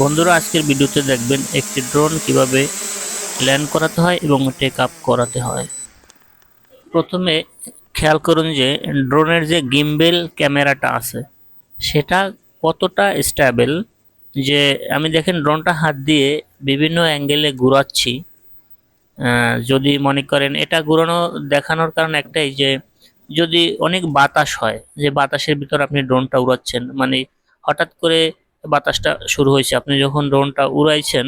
বন্ধুরা, আজকের ভিডিওতে দেখবেন একটি ড্রোন কীভাবে ল্যান্ড করাতে হয় এবং টেক আপ করাতে হয়। প্রথমে খেয়াল করুন যে ড্রোনের যে গিম্বেল ক্যামেরাটা আছে, সেটা কতটা স্ট্যাবেল যে আমি দেখেন ড্রোনটা হাত দিয়ে বিভিন্ন অ্যাঙ্গেলে ঘুরাচ্ছি। যদি মনে করেন এটা ঘুরানো দেখানোর কারণ একটাই যে যদি অনেক বাতাস হয়, যে বাতাসের ভিতর আপনি ড্রোনটা উড়াচ্ছেন মানে হঠাৎ করে বাতাসটা শুরু হয়েছে। আপনি যখন ড্রোনটা উড়াইছেন,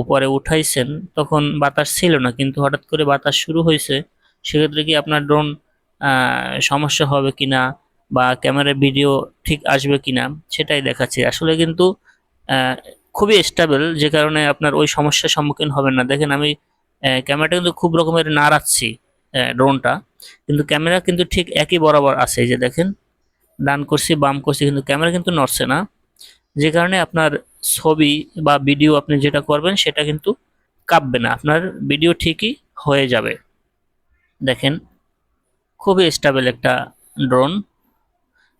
উপরে উঠাইছেন, তখন বাতাস ছিল না, কিন্তু হঠাৎ করে বাতাস শুরু হয়েছে, সেক্ষেত্রে কি আপনার ড্রোন সমস্যা হবে কি না বা ক্যামেরার ভিডিও ঠিক আসবে কিনা, সেটাই দেখাচ্ছে। আসলে কিন্তু খুবই স্টেবল যে কারণে আপনার ওই সমস্যার সম্মুখীন হবেন না। দেখেন আমি ক্যামেরাটা কিন্তু খুব রকমের নাড়াচ্ছি ড্রোনটা, কিন্তু ক্যামেরা কিন্তু ঠিক একই বরাবর আছে। যে দেখেন, ডান করছি, বাম করছি, কিন্তু ক্যামেরা কিন্তু নড়ছে না। যে কারণে আপনার ছবি বা ভিডিও আপনি যেটা করবেন সেটা কিন্তু কাঁপবে না। আপনার ভিডিও ঠিকই হয়ে যাবে। দেখেন, খুবই স্টেবল একটা ড্রোন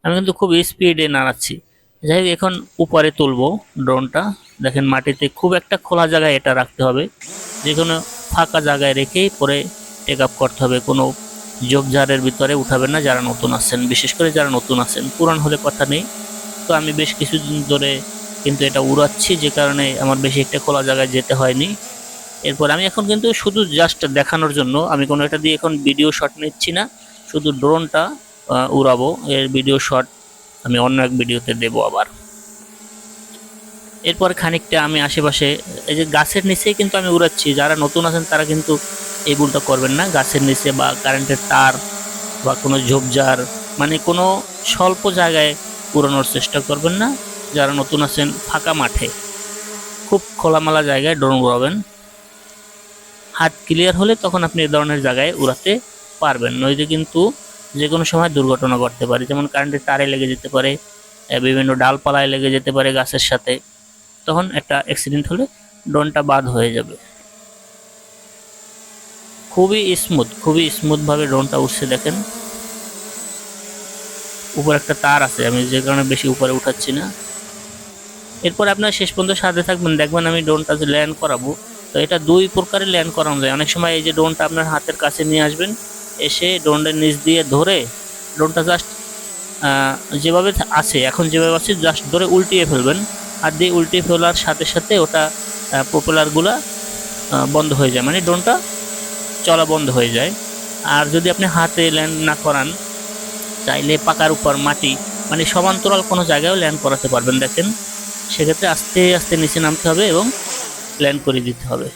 আমি কিন্তু খুব স্পিডে নাড়াচ্ছি। যাই হোক, এখন উপরে তুলবো ড্রোনটা দেখেন, মাটিতে খুব একটা খোলা জায়গায় এটা রাখতে হবে। যে কোনো ফাঁকা জায়গায় রেখেই পরে টেক আপ করতে হবে। কোনো ঝোপঝাড়ের ভিতরে উঠাবেন না যারা নতুন আছেন। বিশেষ করে যারা নতুন আছেন। পুরান হলে কথা নেই। তো আমি বেশ কিছুদিন ধরে কিন্তু এটা উড়াচ্ছি যে কারণে আমার বেশি একটা খোলা জায়গায় যেতে হয়নি। এরপর আমি এখন কিন্তু শুধু জাস্ট দেখানোর জন্য, আমি কোনো এটা দিয়ে এখন ভিডিও শট নিচ্ছি না, শুধু ড্রোনটা উড়াবো। এর ভিডিও শট আমি অন্য এক ভিডিওতে দেবো আবার। এরপর খানিকটা আমি আশেপাশে, এই যে গাছের নিচেই কিন্তু আমি উড়াচ্ছি, যারা নতুন আছেন তারা কিন্তু এই ভুলটা করবেন না। গাছের নিচে বা কারেন্টের তার বা কোনো ঝোপঝাড় মানে কোনো স্বল্প জায়গায় উড়ানোর চেষ্টা করবেন না। যারা নতুন আছেন, ফাঁকা মাঠে। খুব খোলামেলা জায়গায় ড্রোন উড়াবেন। হাত ক্লিয়ার হলে তখন আপনি এ ধরনের জায়গায় উড়াতে পারবেন। নইলে কিন্তু যে কোনো সময় দুর্ঘটনা ঘটতে পারে। যেমন কারেন্টের তারে লেগে যেতে পারে বিভিন্ন ডালপালায় লেগে যেতে পারে গাছের সাথে। তখন একটা অ্যাক্সিডেন্ট হলে ড্রোনটা বাদ হয়ে যাবে। খুবই স্মুথ খুবই স্মুথভাবে ড্রোনটা উঠছে দেখেন। উপরে একটা তার আছে, আমি যে কারণে বেশি উপরে উঠাচ্ছি না। এরপর আপনার শেষ পর্যন্ত সাথে থাকবেন, দেখবেন আমি ড্রোনটা যে ল্যান্ড করাবো, তো এটা দুই প্রকারে ল্যান্ড করানো যায়। অনেক সময় এই যে ড্রোনটা আপনার হাতের কাছে নিয়ে আসবেন, এসে ড্রোনটার নিচ দিয়ে ধরে ড্রোনটা জাস্ট যেভাবে আছে, এখন যেভাবে আছে জাস্ট ধরে উল্টিয়ে ফেলবেন। আর দিয়ে উল্টিয়ে ফেলার সাথে সাথে ওটা পপুলারগুলা বন্ধ হয়ে যায়। মানে ড্রোনটা চলা বন্ধ হয়ে যায়। আর যদি আপনি হাতে ল্যান্ড না করান চাইলে পাকার উপর মাটি মানে সমান্তরাল কোনো জায়গায়ও ল্যান্ড করাতে পারবেন, দেখেন। সেক্ষেত্রে আস্তে আস্তে নিচে নামতে হবে এবং ল্যান্ড করে দিতে হবে।